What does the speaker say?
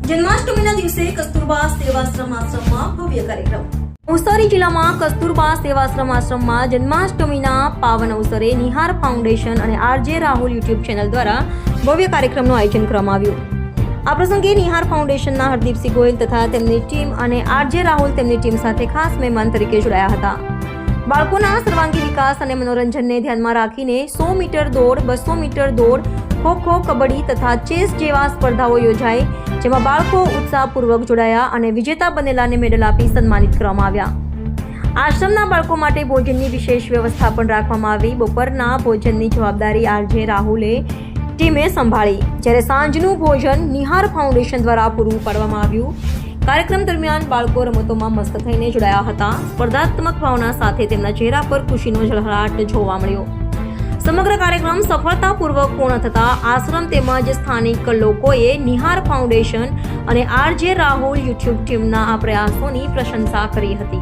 જન્માષ્ટમીના દિવસે કસ્તુરબા સેવાશ્રમ આશ્રમમાં ભવ્ય કાર્યક્રમ. નવસારી જિલ્લામાં કસ્તુરબા સેવાશ્રમ આશ્રમમાં જન્માષ્ટમીના પાવન અવસરે નિહાર ફાઉન્ડેશન અને આરજે રાહુલ યુટ્યુબ ચેનલ દ્વારા ભવ્ય કાર્યક્રમનું આયોજન કરવામાં આવ્યું. આ પ્રસંગે નિહાર ફાઉન્ડેશનના હરદીપસિંહ ગોયલ તથા તેમની ટીમ અને આરજે રાહુલ તેમની ટીમ સાથે ખાસ મહેમાન તરીકે જોડાયા હતા. બાળકોના સર્વાંગી વિકાસ અને મનોરંજનને ધ્યાનમાં રાખીને સો મીટર દોડ, બસો મીટર દોડ, ખો ખો કબડ્ડી તથા ચેસ જેવા સ્પર્ધાઓ યોજાઈ, જેમાં બાળકો ઉત્સાહપૂર્વક જોડાયા અને વિજેતા બનેલાને મેડલ આપી સન્માનિત કરવામાં આવ્યા. આશ્રમના બાળકો માટે ભોજનની વિશેષ વ્યવસ્થા પણ રાખવામાં આવી. બપોરના ભોજનની જવાબદારી આરજે રાહુલે ટીમે સંભાળી. જ્યારે સાંજનું ભોજન નિહાર ફાઉન્ડેશન દ્વારા પૂરું પાડવામાં આવ્યું. કાર્યક્રમ દરમિયાન બાળકો રમતોમાં મસ્ત થઈને જોડાયા હતા. સ્પર્ધાત્મક ભાવના સાથે તેમના ચહેરા પર ખુશીનો ઝળહળાટ જોવા મળ્યો. સમગ્ર કાર્યક્રમ સફળતાપૂર્વક પૂર્ણ થતા આશ્રમ તેમજ સ્થાનિક લોકોએ નિહાર ફાઉન્ડેશન અને આરજે રાહુલ યુટ્યુબ ટીમના આ પ્રયાસોની પ્રશંસા કરી હતી.